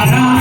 তারা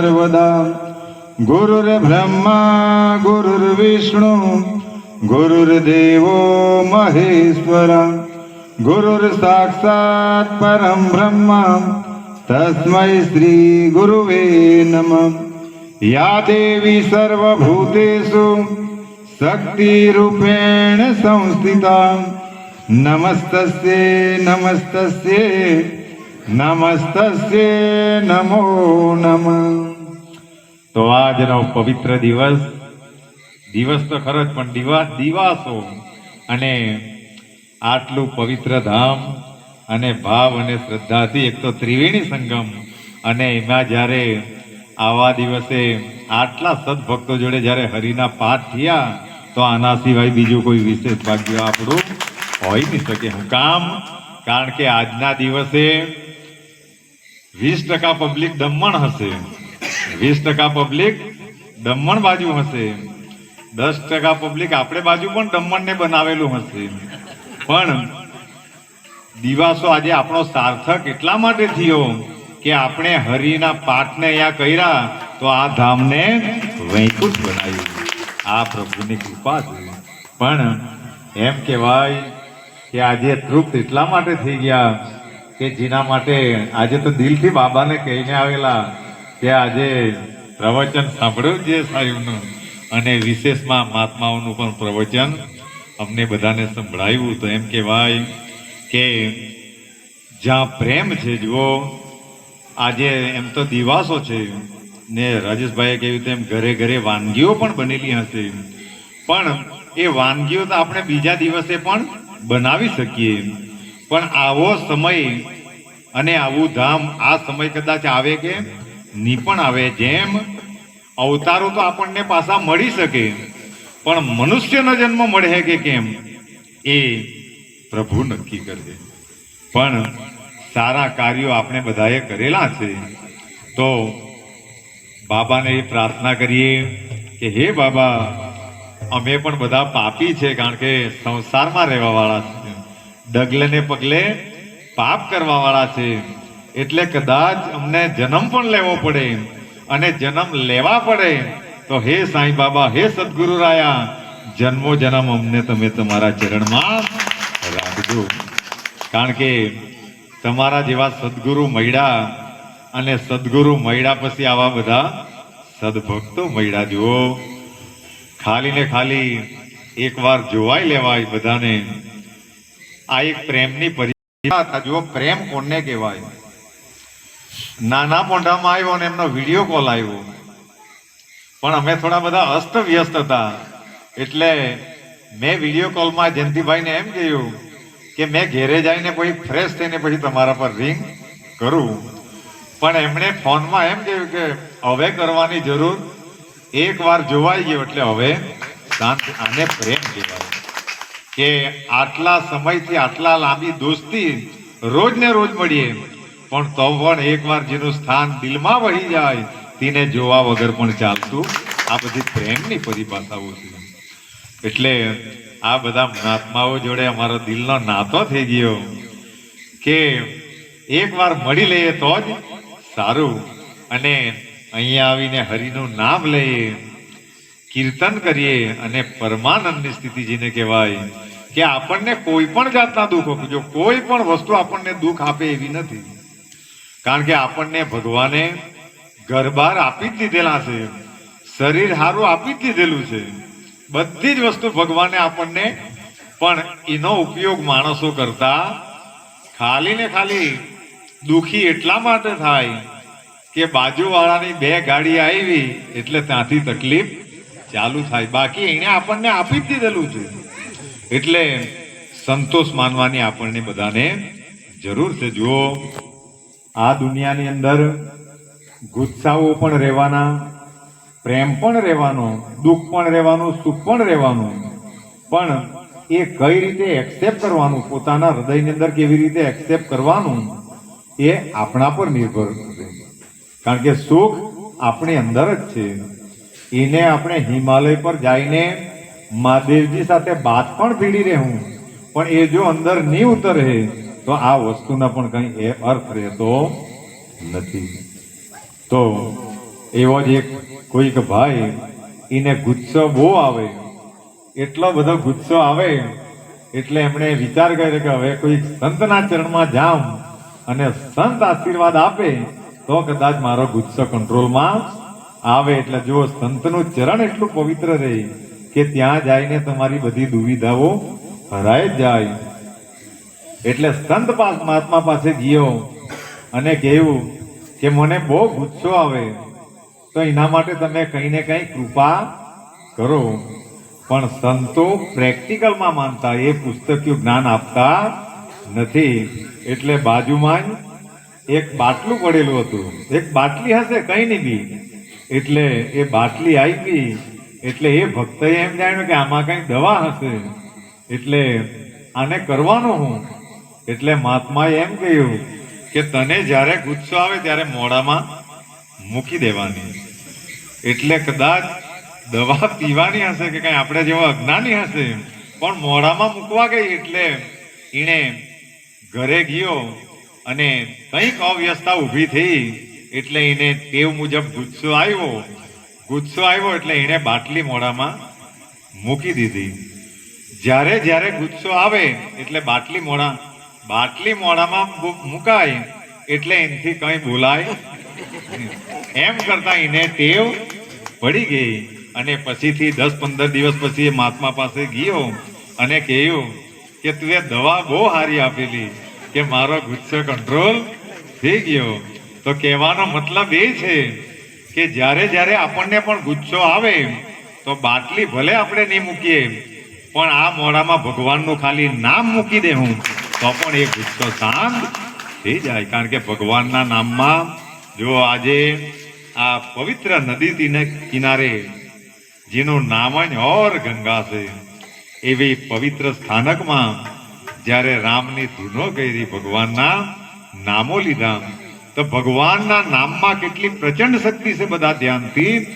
સર્વદા। ગુરુર્બ્રહ્મા ગુરુર્વિષ્ણુ ગુરુર્દેવો મહેશ્વર। ગુરુર સાક્ષાત પરમ બ્રહ્મ। તસ્મૈ શ્રી ગુરુવે નમ। યા દેવી સર્વભૂતેષુ, શક્તિરૂપેણ સંસ્થિતા। નમસ્તસ્યે નમસ્તસ્યે નમસ્તસ્યે, નમો નમઃ। તો આજનો પવિત્ર દિવસ. દિવસ તો ખરો જ, પણ દિવા, દિવાસો. અને આટલું પવિત્ર ધામ અને ભાવ અને શ્રદ્ધાથી એક તો ત્રિવેણી સંગમ. અને એમાં જ્યારે આવા દિવસે આટલા સદભક્તો જોડે જ્યારે હરિના પાઠ થયા, તો આના સિવાય બીજું કોઈ વિશેષ ભાગ્ય આપણું હોઈ નહીં શકે. હું કામ, કારણ કે આજના દિવસે વીસ ટકા પબ્લિક દમણ હશે. વીસ ટકા પબ્લિક દમણ બાજુ હશે. દસ ટકા પબ્લિક આપણે બાજુ પણ દમણને બનાવેલું હશે. પણ દિવાસો આજે આપણો સાર્થક એટલા માટે થયો કે આપણે હરિના પાઠને અહીંયા કર્યા તો આ ધામને વૈકુંઠ બનાવ્યું. આ પ્રભુની કૃપા છે. પણ એમ કહેવાય કે આજે તૃપ્ત એટલા માટે થઈ ગયા કે જેના માટે આજે તો દિલથી બાબાને કહીને આવેલા કે આજે પ્રવચન સાંભળ્યું જે સાહેબનું? અને વિશેષમાં મહાત્માઓનું પણ પ્રવચન અમને બધાને સંભળાવ્યું તો એમ કહેવાય કે જ્યાં પ્રેમ છે, જુઓ, આજે એમ તો દિવાસો છે. ને રાજેશભાઈએ કહ્યું તેમ ઘરે ઘરે વાનગીઓ પણ બનેલી હશે. પણ એ વાનગીઓ તો આપણે બીજા દિવસે પણ બનાવી શકીએ. પણ આવો સમય અને આવું ધામ આ સમય કદાચ આવે કે ની પણ આવે. જેમ અવતારો તો આપણને પાછા મળી શકે, પણ મનુષ્યનો જન્મ મળે કે કેમ? એ પ્રભુ નક્કી કરશે પણ સારા કાર્યો આપણે બધાએ કરેલા છે. તો બાબાને એ પ્રાર્થના કરીએ કે, હે બાબા, અમે પણ બધા પાપી છે, કારણ કે સંસારમાં રહેવાવાળા છે. ડગલે ને પગલે પાપ કરવાવાળા છે. એટલે કદાચ અમને જન્મ પણ લેવો પડે અને જન્મ લેવા પડે, તો હે સાંઈ બાબા, હે સદગુરુ રાયા, જન્મો જન્મ અમને તમે તમારા ચરણમાં રાખજો. કારણ કે તમારા જેવા સદગુરુ મળ્યા અને સદગુરુ મળ્યા પછી આવા બધા સદભક્તો મળ્યા. જુઓ ખાલી ને ખાલી એકવાર જોવાઈ લેવાય બધાને. આ એક પ્રેમની પરિચય જુઓ પ્રેમ કોને કહેવાય? નાના પોંઢામાં આવ્યો અને એમનો વીડિયો કોલ આવ્યો. પણ અમે થોડા બધા અસ્ત વ્યસ્ત હતા. એટલે મેં વીડિયો કોલમાં જયંતિભાઈને એમ કહ્યું કે મેં ઘેરે જઈને પછી ફ્રેશ થઈને પછી તમારા પર રિંગ કરું. પણ એમણે ફોનમાં એમ કહ્યું કે હવે કરવાની જરૂર એક વાર જોવાઈ ગયો એટલે હવે શાંત આને પ્રેમ કહેવાય. કે આટલા સમયથી આટલા લાંબી દોસ્તી રોજ ને રોજ મળીએ પણ તો પણ એકવાર જેનું સ્થાન દિલમાં વહી જાય, તેને જોવા વગર પણ ચાલતું. આ બધી પ્રેમની પરિભાષાઓ છે. એટલે આ બધા મહાત્માઓ જોડે અમારો દિલનો નાતો થઈ ગયો કે એકવાર મળી લઈએ તો જ સારું. અને અહીંયા આવીને હરિનું નામ લઈએ, કીર્તન કરીએ અને પરમાનંદની સ્થિતિ જેને કહેવાય કે આપણને કોઈ પણ જાતના દુઃખ જો કોઈ પણ વસ્તુ આપણને દુઃખ આપે એવી નથી. કારણ કે આપણને ભગવાને ઘરબાર આપી જ દીધેલા છે. શરીર સારું આપી જ દીધેલું છે. બધી જ વસ્તુ ભગવાને આપણને પણ એનો ઉપયોગ માણસો કરતા ખાલી ને ખાલી દુખી એટલા માટે થાય કે બાજુવાળાની બે ગાડી આવી એટલે ત્યાંથી તકલીફ ચાલુ થાય. બાકી એને આપણને આપી જ દીધેલું છે. એટલે સંતોષ માનવાની આપણને બધાને જરૂર છે. જુઓ આ દુનિયાની અંદર ગુસ્સાઓ પણ રહેવાના, પ્રેમ પણ રહેવાનો, દુઃખ પણ રહેવાનું, સુખ પણ રહેવાનું. પણ એ કઈ રીતે એક્સેપ્ટ કરવાનું, પોતાના હૃદયની અંદર કેવી રીતે એક્સેપ્ટ કરવાનું, એ આપણા પર નિર્ભર છે. કારણ કે સુખ આપણી અંદર જ છે. એને આપણે હિમાલય પર જઈને મહાદેવજી સાથે બાત પણ ભીડી રહેવું. પણ એ જો અંદર નહીં ઉતરે તો આ વસ્તુના પણ કંઈ એ અર્થ રહેતો નથી. તો એવો જ એક કોઈક ભાઈ એને ગુસ્સો બહુ આવે, એટલો બધો ગુસ્સો આવે, એટલે એમણે વિચાર કર્યો કે હવે કોઈ સંતના ચરણમાં જામ અને સંત આશીર્વાદ આપે, તો કદાચ મારો ગુસ્સો કંટ્રોલમાં આવે. એટલે જો સંતનું ચરણ એટલું પવિત્ર રહે કે ત્યાં જઈને તમારી બધી દુવિધાઓ હરાઈ જાય. એટલે સંત પાસ મહાત્મા પાસે ગયો અને કહ્યું કે મને બહુ ગુસ્સો આવે, તો એના માટે તમે કંઈ ને કંઈ કૃપા કરો. પણ સંતો પ્રેક્ટિકલમાં માનતા એ પુસ્તકીય જ્ઞાન આપતા નથી. એટલે બાજુમાં જ એક બાટલું પડેલું હતું. એક બાટલી હશે, કંઈ નહીં બી. એટલે એ બાટલી આવી એટલે એ ભક્તએ એમ જાણ્યું કે આમાં કંઈ દવા હશે. એટલે આને કરવાનું હું. એટલે મહાત્માએ એમ કહ્યું કે તને જ્યારે ગુસ્સો આવે ત્યારે મોડામાં મૂકી દેવાની. એટલે કદાચ દવા પીવાની હશે કે કઈ આપણે જેવો અજ્ઞાની હશે પણ મોડામાં મૂકવા ગઈ એટલે એણે ઘરે ગયો અને કંઈક અવ્યવસ્થા ઊભી થઈ એટલે એને ટેવ મુજબ ગુસ્સો આવ્યો. ગુસ્સો આવ્યો એટલે એણે બાટલી મોઢામાં મૂકી દીધી. જ્યારે જ્યારે ગુસ્સો આવે એટલે બાટલી મોઢા બાટલી મોડામાં મુકાય એટલે એનથી કંઈ બોલાય એમ કરતા એને ટેવ પડી ગઈ અને પછીથી દસ પંદર દિવસ પછી એ મહાત્મા પાસે ગયો અને કહ્યું કે તું એ દવા બહુ સારી આપેલી કે મારો ગુસ્સો કંટ્રોલ થઈ ગયો. તો કહેવાનો મતલબ એ છે કે જ્યારે જ્યારે આપણને પણ ગુસ્સો આવે તો બાટલી ભલે આપણે નહીં મૂકીએ, પણ આ મોડામાં ભગવાનનું ખાલી નામ મૂકી દેવું તો પણ એ ગુસ્સો શાંત થઈ જાય. કારણ કે ભગવાનના નામમાં જો આજે આ પવિત્ર નદી તીને- કિનારે, જેનું નામ જ ઓર ગંગા છે, એવી પવિત્ર સ્થાનકમાં જ્યારે રામની ધૂનો કરી ભગવાનના નામો લીધા, તો ભગવાનના નામમાં કેટલી પ્રચંડ શક્તિ છે બધા ધ્યાનથી.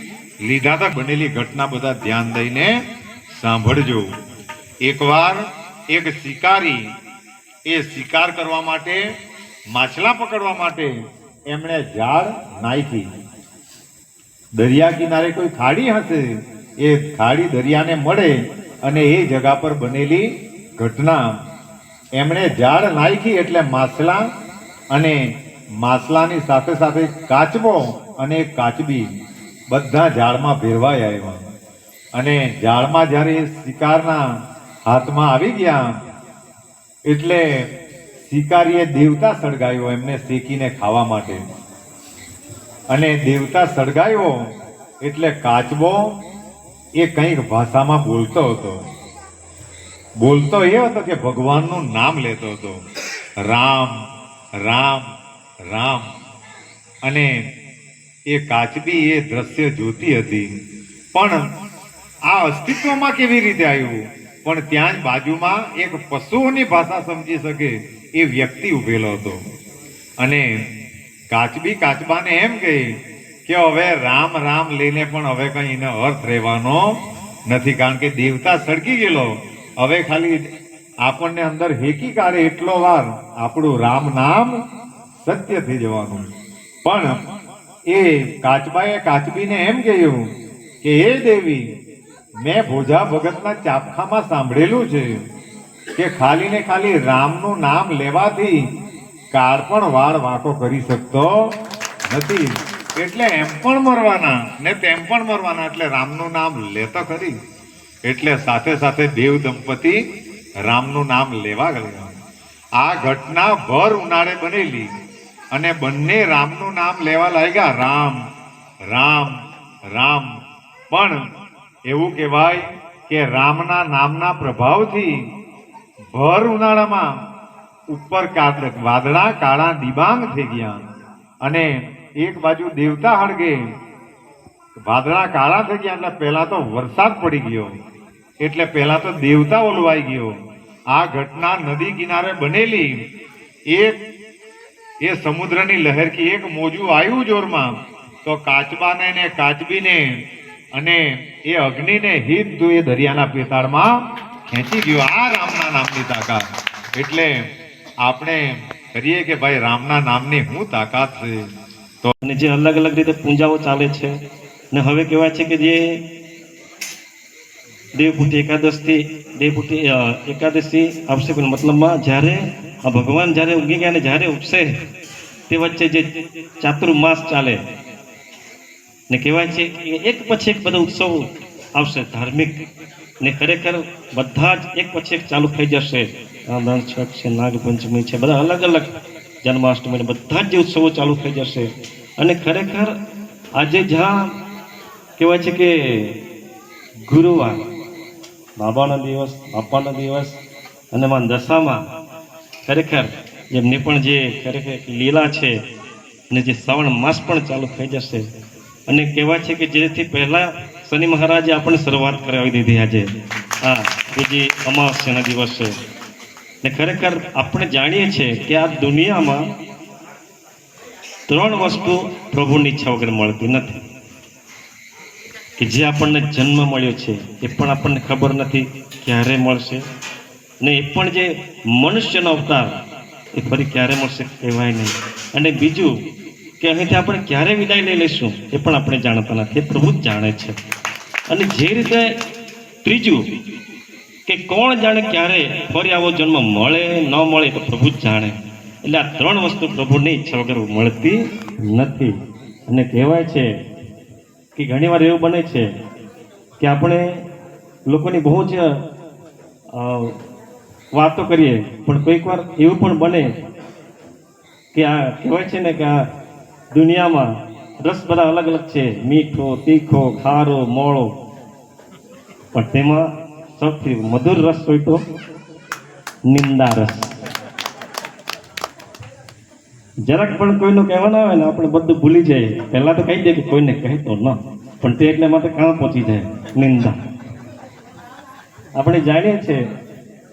લીધા તા બનેલી ઘટના બધા ધ્યાન દઈને સાંભળજો. એકવાર એક શિકારી એ શિકાર કરવા માટે, માછલા પકડવા માટે એમણે ઝાડ નાખી. દરિયા કિનારે કોઈ ખાડી હશે, એ ખાડી દરિયાને મળે અને એ જગા પર બનેલી ઘટના. એમણે ઝાડ નાખી એટલે માછલા અને માછલાની સાથે સાથે કાચબો અને કાચબી બધા ઝાડમાં ભેરવાઈ આવ્યા. અને ઝાડમાં જ્યારે શિકારના હાથમાં આવી ગયા એટલે શિકારીએ દેવતા સળગાવ્યો એમને શેકીને ખાવા માટે. અને દેવતા સળગાવ્યો એટલે કાચબો એ કંઈક ભાષામાં બોલતો હતો. બોલતો એ હતો કે ભગવાનનું નામ લેતો હતો. રામ રામ રામ. અને એ કાચબી એ દ્રશ્ય જોતી હતી. પણ આ અસ્તિત્વમાં કેવી રીતે આવ્યું? પણ ત્યાં જ બાજુમાં એક પશુઓની ભાષા સમજી શકે એ વ્યક્તિ ઉભેલો હતો. અને કાચબી કાચબાને એમ કહી કે હવે રામ રામ લઈને પણ હવે કંઈ એનો અર્થ રહેવાનો નથી, કારણ કે દેવતા સળકી ગયેલો. હવે ખાલી આપણને અંદર હેકી કાઢે એટલો વાર આપણું રામ નામ સત્ય થઈ જવાનું. પણ એ કાચબાએ કાચબીને એમ કહ્યું કે એ દેવી મેં ભોજા ભગતના ચાપખામાં સાંભળેલું છે કે ખાલી ને ખાલી રામનું નામ લેવાથી કાળ પણ વાળ વાંકો કરી શકતો નથી. એટલે એમ પણ મરવાના ને તેમ પણ મરવાના એટલે રામનું નામ લેતો ખરી. એટલે સાથે સાથે દેવ દંપતી રામનું નામ લેવા ગયા. આ ઘટના ભર ઉનાળે બનેલી અને બંને રામનું નામ લેવા લાગ્યા. રામ રામ રામ. પણ એવું કહેવાય કે રામના નામના પ્રભાવથી ભર ઉનાળામાં ઉપર વાદળા કાળા દિબાંગ થઈ ગયા અને એક બાજુ દેવતા હળગે વાદળા કાળા થઈ ગયા એટલે પહેલા તો વરસાદ પડી ગયો. એટલે પહેલા તો દેવતા ઓલવાઈ ગયો. આ ઘટના નદી કિનારે બનેલી એક એ સમુદ્રની લહેરથી એક મોજું આવ્યું જોરમાં. તો કાચબાને ને કાચબીને અને એ અગ્નિને હિત દુએ દરિયાના પેતાળમાં ખેંચી ગયો આ રામના નામની તાકાત. એટલે આપણે કરીએ કે ભાઈ રામના નામની હું તાકાત છે? તો અને જે અલગ અલગ રીતે પૂજાઓ ચાલે છે, ને હવે કહેવાય છે કે જે દેવભૂતિ એકાદશથી દેવભૂતિ એકાદશી આવશે, પણ મતલબમાં જ્યારે ભગવાન જ્યારે ઉગી ગયા ને જ્યારે ઉગશે તે વચ્ચે જે ચાતુર્માસ ચાલે ને કહેવાય છે કે એક પછી એક બધા ઉત્સવો આવશે ધાર્મિક ને ખરેખર બધા જ એક પછી એક ચાલુ થઈ જશે. રામદાન છઠ છે, નાગપંચમી છે, બધા અલગ અલગ જન્માષ્ટમી બધા જે ઉત્સવો ચાલુ થઈ જશે. અને ખરેખર આજે જ્યાં કહેવાય છે કે ગુરુવાર, બાબાનો દિવસ, બાપાનો દિવસ અને માં દશામાં ખરેખર એમની પણ જે ખરેખર લીલા છે અને જે શ્રાવણ માસ પણ ચાલુ થઈ જશે. અને કહેવાય છે કે જેથી પહેલા શનિ મહારાજે આપણને શરૂઆત કરાવી દીધી આજે. હા એ જે અમાવસ્યાના દિવસે ને ખરેખર આપણે જાણીએ છીએ કે આ દુનિયામાં ત્રણ વસ્તુ પ્રભુની ઈચ્છા વગર મળતી નથી. કે જે આપણને જન્મ મળ્યો છે, એ પણ આપણને ખબર નથી ક્યારે મળશે. ને એ પણ જે મનુષ્યનો અવતાર, એ ફરી ક્યારે મળશે કહેવાય નહીં. અને બીજું કે અહીંથી આપણે ક્યારે વિદાય લઈ લઈશું એ પણ આપણે જાણતા નથી. પ્રભુ જ જાણે છે. અને જે રીતે ત્રીજું કે કોણ જાણે ક્યારે ફરી આવો જન્મ મળે, ન મળે તો પ્રભુ જ જાણે. એટલે આ ત્રણ વસ્તુ પ્રભુની ઈચ્છા વગર મળતી નથી. અને કહેવાય છે કે ઘણીવાર એવું બને છે કે આપણે લોકોની બહુ જ વાતો કરીએ, પણ કોઈક વાર એવું પણ બને કે આ કહેવાય છે ને કે આ દુનિયામાં રસ બધા અલગ અલગ છે. મીઠો, તીખો, ખારો, મોળો. પણ તેમાં સૌથી મધુર રસ હોય તો નિંદા રસ. જરાક પણ કોઈનું કહેવાનું આવે ને, આપણે બધું ભૂલી જઈએ. પહેલા તો કહી દે કે કોઈને કહેતો ન. પણ તે એટલે માટે કાં પહોંચી જાય? નિંદા. આપણે જાણીએ છીએ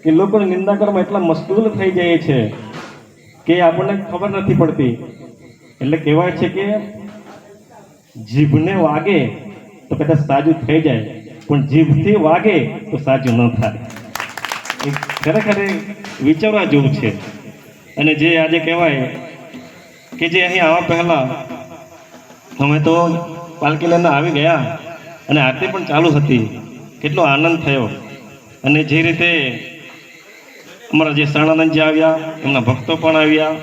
કે લોકોને નિંદા કરવામાં એટલા મશગુલ થઈ જાય છે કે આપણને ખબર નથી પડતી એટલે કહેવાય છે કે જીભને વાગે તો કદાચ સાજું થઈ જાય, પણ જીભથી વાગે તો સાજું ન થાય. એ ખરેખર વિચારવા જેવું છે. અને જે આજે કહેવાય કે જે અહીં આવવા પહેલા અમે તો પાલકી લઈને આવી ગયા અને આરતી પણ ચાલુ હતી. કેટલો આનંદ થયો. અને જે રીતે અમારા જે શરણાનંદજી આવ્યા, એમના ભક્તો પણ આવ્યા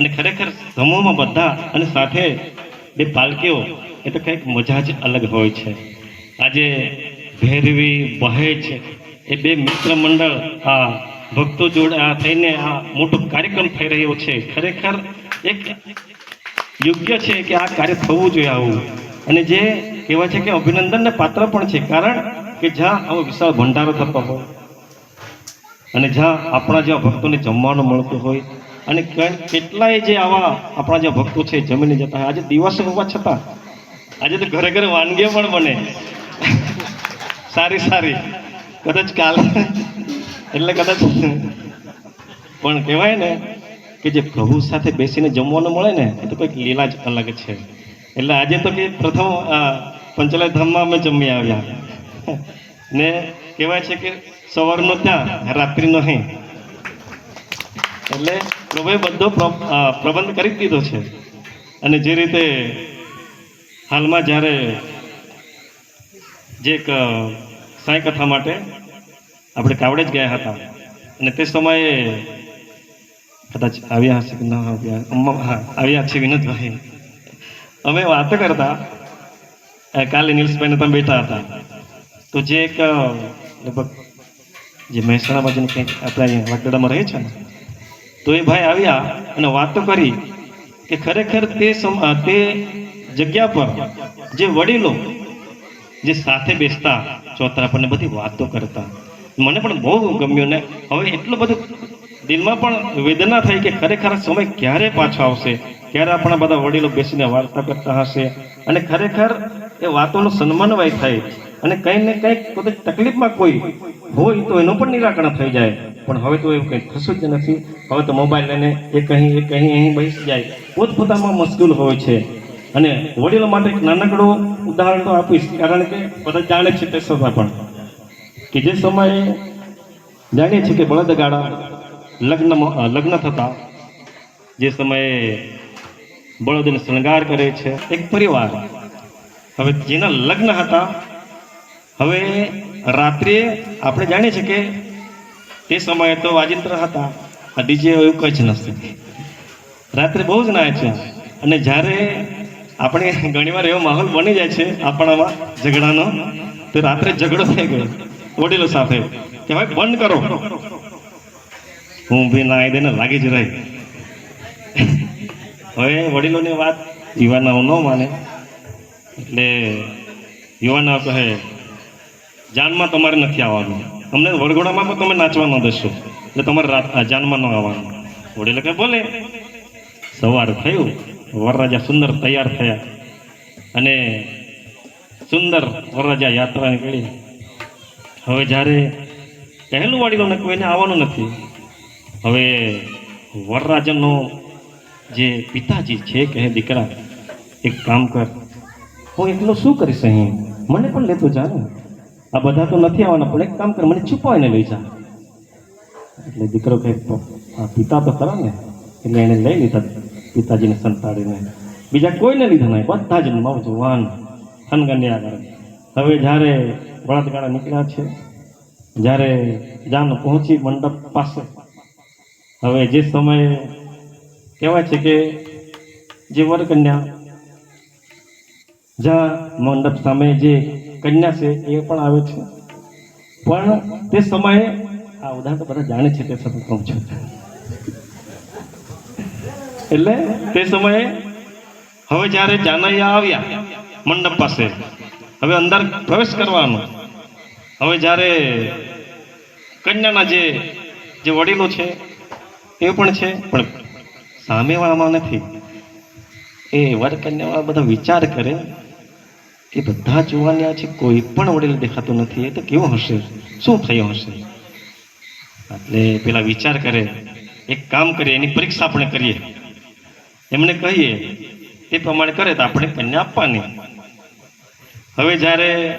અને ખરેખર સમૂહમાં બધા અને સાથે બે પાલકીઓ, એ તો કંઈક મજા જ અલગ હોય છે. આજે ભેરવી બહેજ એ બે મિત્ર મંડળ, આ ભક્તો જોડે આ થઈને આ મોટો કાર્યક્રમ થઈ રહ્યો છે. ખરેખર એક યોગ્ય છે કે આ કાર્ય થવું જોઈએ આવું. અને જે કહેવાય છે કે અભિનંદનને પાત્ર પણ છે. કારણ કે જ્યાં આવો વિશાળ ભંડારો થતો હોય અને જ્યાં આપણા જેવા ભક્તોને જમવાનું મળતું હોય અને કેટલાય જે આવા આપણા જે ભક્તો છે, જમીને જતા આજે દિવસ હોવા છતાં, આજે તો ઘરે ઘરે વાનગીઓ પણ બને. સારી સારી. કદાચ કાલે, એટલે કદાચ પણ કહેવાય ને કે જે પ્રભુ સાથે બેસીને જમવાનું મળે ને, એ તો કંઈક લીલા જ અલગ છે. એટલે આજે તો કે પ્રથમ પંચલાય ધામમાં અમે જમી આવ્યા. ને કહેવાય છે કે સવારનો ત્યાં, રાત્રિનો અહીં એટલે પ્રભુએ બધો પ્રબંધ કરી દીધો છે. અને જે રીતે હાલમાં જ્યારે જે એક સાંઈ કથા માટે આપણે કાવડે જ ગયા હતા. અને તે સમયે કદાચ આવ્યા હશે કે ન આવ્યા અમ્મા હા, આવ્યા છે વિનોદભાઈ અમે વાતો કરતા કાલે નીલ્સભાઈને તમે બેઠા હતા. તો જે એક લગભગ જે મહેસાણા બાજુનું કંઈક આપણે અહીંયા વાગડામાં રહે છે ને તો એ ભાઈ આવ્યા અને વાતો કરી કે ખરેખર તે તે જગ્યા પર જે વડીલો જે સાથે બેસતા ચોતરા પર બધી વાતો કરતા. મને પણ બહુ ગમ્યું ને હવે એટલું બધું દિલમાં પણ વેદના થઈ કે ખરેખર સમય ક્યારે પાછો આવશે? ક્યારે આપણા બધા વડીલો બેસીને વાર્તા કરતા હશે? અને ખરેખર એ વાતોનો સન્માનવાય થાય? અને કંઈ ને કંઈક પોતે તકલીફમાં કોઈ હોય તો એનું પણ નિરાકરણ થઈ જાય. પણ હવે તો એવું કંઈ થશું જ નથી. હવે તો મોબાઈલ લઈને એ અહીં એ અહીં અહીં બેસી જાય. પોતપોતામાં મુશ્કેલ હોય છે. અને વડીલો માટે એક નાનકડું ઉદાહરણ તો આપીશ કારણ કે બધા જાણે છે તે સમય પણ. કે જે સમયે જાણીએ છીએ કે બળદગાડા લગ્નમાં અ, લગ્ન થતા જે સમયે બળદને શણગાર કરે છે એક પરિવાર. હવે જેના લગ્ન હતા હવે રાત્રે આપણે જાણીએ છીએ કે તે સમયે તો વાજિંત્ર હતા, આ ડીજે એવું કંઈ જ નથી રાત્રે બહુ જ નાય છે. અને જ્યારે આપણે ઘણીવાર એવો માહોલ બની જાય છે આપણામાં ઝઘડાનો, તો રાત્રે ઝઘડો થઈ ગયો. વડીલો સાથે કે ભાઈ બંધ કરો. હું ભી ના દઈને લાગી જ રહી. હવે વડીલોની વાત યુવાનાઓ ન માને. એટલે યુવાનાઓ કહે જાનમાં તમારે નથી આવવાનું. અમને વડગોડામાં પણ તમે નાચવા ન દેશો. એટલે તમારે જાનમાં ન આવવાનું. વડીલ કે બોલે, સવાર થયું. વરરાજા સુંદર તૈયાર થયા. અને સુંદર વરરાજા યાત્રા નીકળી હવે જ્યારે પહેલું વડીલોને કોઈને આવવાનું નથી, હવે વરરાજનો જે પિતાજી છે કહે દીકરા, એક કામ કર. હું એકલો શું કરીશ અહીં? મને પણ લેતો જા ને આ બધા તો નથી આવવાના, પણ એક કામ કર, મને છુપાવીને લઈ જા. એટલે દીકરો કહે પિતા તો ખરા ને, એટલે એને લઈ લીધા પિતાજીને સંતાડીને. બીજા કોઈને લીધા નહીં, બધા જ નવજવાન હનગન્યા કરે. હવે જ્યારે વળદગાળા નીકળ્યા છે, જ્યારે જાન પહોંચી મંડપ પાસે, હવે જે સમયે કહેવાય છે કે જે વરકન્યા જ્યાં મંડપ સામે જે કન્યા છે, એ પણ આવે છે. પણ તે સમયે આ ઉદાહરણ તો બધા જાણે છે તે સમય કહું છું. એટલે તે સમયે હવે જ્યારે જાનૈયા આવ્યા મંડપ પાસે, હવે અંદર પ્રવેશ કરવાનો. હવે જ્યારે કન્યાના જે જે વડીલો છે, એ પણ છે, પણ સામેવાળામાં નથી. એ વર કન્યાવાળા બધા વિચાર કરે એ બધા જોવાન્યા છે, કોઈ પણ વડીલ દેખાતું નથી, એ તો કેવો હશે? શું થયો હશે? એટલે પેલા વિચાર કરે, એક કામ કરીએ, એની પરીક્ષા આપણે કરીએ. એમને કહીએ, તે પ્રમાણે કરે, તો આપણે કન્યા આપવાની. હવે જ્યારે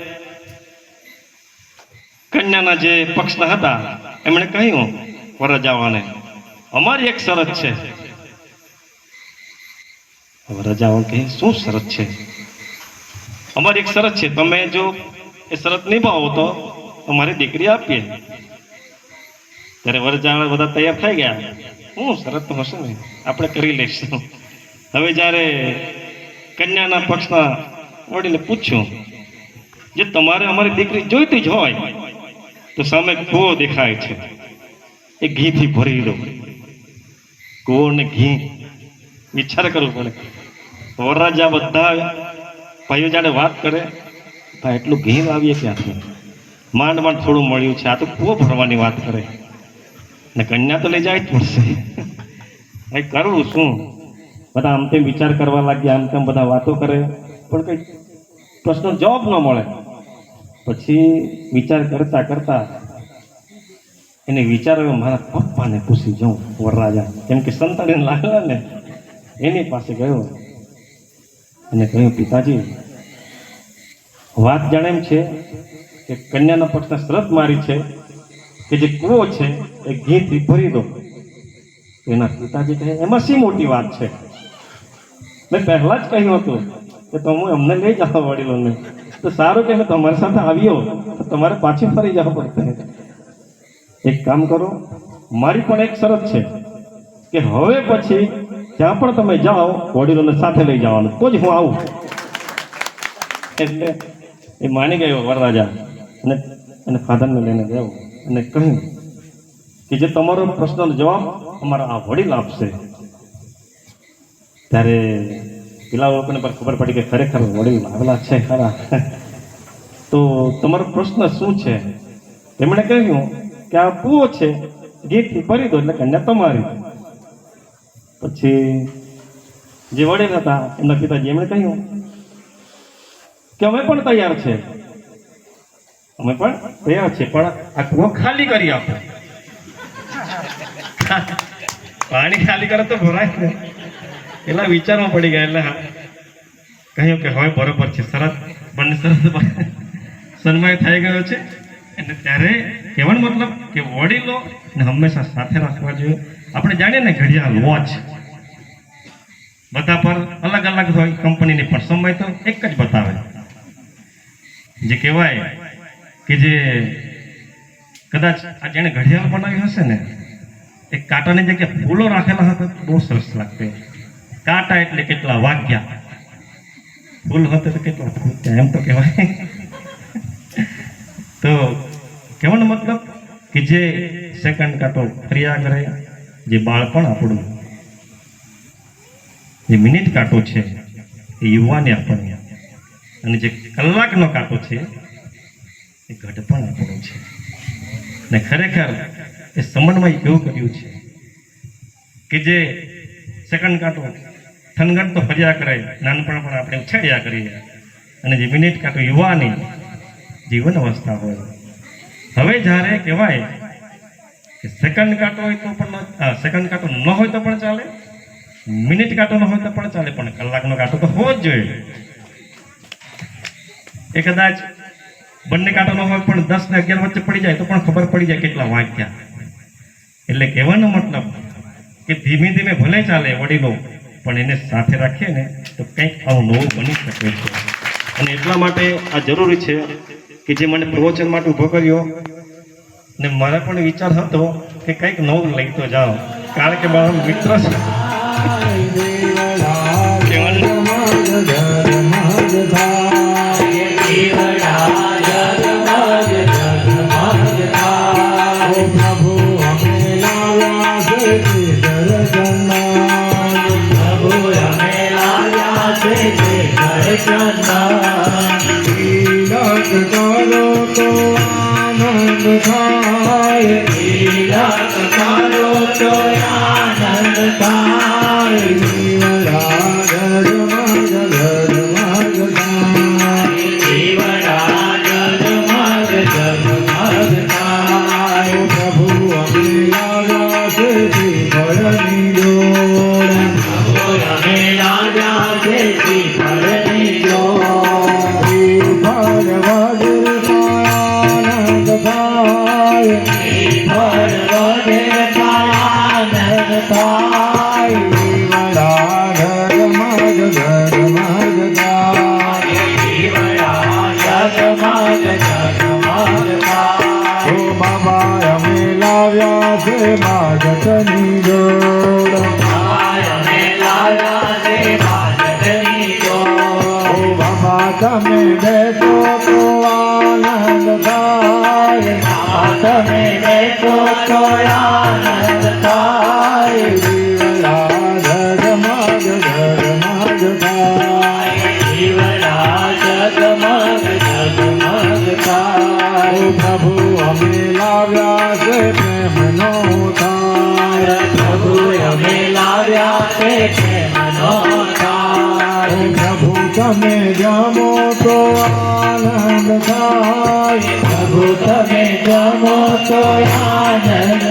કન્યાના જે પક્ષના હતા, એમણે કહ્યું વરજાવાને અમારી એક શરત છે. વરજાવાન કહે, શું શરત છે? અમારી એક શરત છે, તમે જો એ શરત નિભાવો તો અમારી દીકરી આપીએ. ત્યારે વરજાણ બધા તૈયાર થઈ ગયા. હું શરત તો હશે ને? આપણે કરી લઈશું. હવે જ્યારે કન્યાના પક્ષના વડીલે પૂછ્યું, જે તમારે અમારી દીકરી જોઈતી જ હોય, તો સામે કૂવો દેખાય છે. એ ઘીથી ભરી દો કૂવો ને ઘી. વિચાર કરવો પડે. વરરાજા બધા ભાઈઓ જાણે વાત કરે ભાઈ એટલું ઘી આવીએ ક્યાંથી? માંડ માંડ થોડું મળ્યું છે, આ તો કૂવો ભરવાની વાત કરે. ને કન્યા તો લઈ જાય જ પડશે. ભાઈ કરવું શું? બધા આમ તેમ વિચાર કરવા લાગ્યા, આમ તેમ બધા વાતો કરે. પણ કંઈ પ્રશ્નો જવાબ ન મળે. પછી વિચાર કરતા કરતા એને વિચાર મારા પપ્પાને પૂછી જાઉં, વરરાજા. કેમ કે સંતાડીને લાગેલા ને, એની પાસે ગયો. અને કહ્યું, પિતાજી, વાત જાણે એમ છે કે કન્યાના પક્ષને શરત મારી છે કે જે કૂવો છે એ ઘીથી ભરી દો. એના પિતાજી કહે, એમાં શી મોટી વાત છે? મેં પહેલા જ કહ્યું હતું કે તમે અમને લઈ જાઓ વડીલોને. તો સારું કે તમારી સાથે આવ્યો, તો તમારે પાછી ફરી જવું પડશે. એક કામ કરો, મારી પણ એક શરત છે કે હવે પછી જ્યાં પણ તમે જાઓ, વડીલોને સાથે લઈ જવાનું. તો જ હું આવું. એટલે એ માની ગયો વરરાજા. અને અને ફાધરને લઈને ગયો. અને કહ્યું કે જે તમારો પ્રશ્નનો જવાબ અમારા આ વડીલ આપશે. ત્યારે પેલા લોકોને પણ ખબર પડી કે ખરેખર વડીલ આવેલા છે ખરા. તો તમારો પ્રશ્ન શું છે? તેમણે કહ્યું કે આ કૂવો છે ગીતથી ભરી દો, એટલે કન્યા તમારી. પછી જે વડીલ હતા, એમના પિતાજી એમણે કહ્યું, કે અમે પણ તૈયાર છે. અમે પણ તૈયાર છે, પણ આ કૂવો ખાલી કરી આપો. પાણી ખાલી કરે તો ભરાય ને. એટલા વિચારમાં પડી ગયા, એટલે કહ્યું કે હવે બરોબર છે શરત બંને શરત સન્માય થઈ ગયો છે. અને ત્યારે કહેવાનો મતલબ કે વડીલો હંમેશા સાથે રાખવા જોઈએ. આપણે જાણીએ ને ઘડિયાળ વોચ બધા પર અલગ અલગ હોય કંપનીની પણ સમય તો એક જ બતાવે. જે કહેવાય કે જે કદાચ આ જેણે ઘડિયાળ બનાવી હશે ને એ કાંટાની જગ્યાએ ફૂલો રાખેલા હતા, બહુ સરસ લાગતે. કાંટા એટલે કેટલા વાગ્યા. ફૂલ હતા તો કેટલા ફૂટ્યા એમ તો કહેવાય. તો કહેવાનો મતલબ કે જે સેકન્ડ કાંટો ફર્યા કરે જે બાળપણ આપણું, જે મિનિટ કાંટો છે, એ યુવાને આપણને અને જે કલાકનો કાંટો છે, એ ઘડપણ આપણું છે. ને ખરેખર એ સમન્વય કેવું કર્યું છે કે જે સેકન્ડ કાંટો થનગણ તો ફર્યા કરે નાનપણ પણ આપણે ઉછેડ્યા કરીએ. અને જે મિનિટ કાંટો યુવાની જીવન અવસ્થા હોય. હવે જ્યારે કહેવાય સેકન્ડ કાંટો હોય તો પણ સેકન્ડ કાંટો ન હોય તો પણ ચાલે. મિનિટ કાંટો ન હોય તો પણ ચાલે, પણ કલાકનો કાંટો તો હોવો જ જોઈએ. એ કદાચ બંને કાંટો ન હોય પણ દસ ને અગિયાર વચ્ચે પડી જાય તો પણ ખબર પડી જાય કેટલા વાંક્યા એટલે કહેવાનો મતલબ કે ધીમે ધીમે ભલે ચાલે વડીલો, પણ એને સાથે રાખીએ ને તો કંઈક આવું નવું બની શકે છે. અને એટલા માટે આ જરૂરી છે કે જે મને પ્રવચન માટે ઊભો કર્યો ને મને પણ વિચાર હતો કે કંઈક નવું લઈ તો જાઉં. કારણ કે મારો મિત્ર છે. પ્રભુ જમો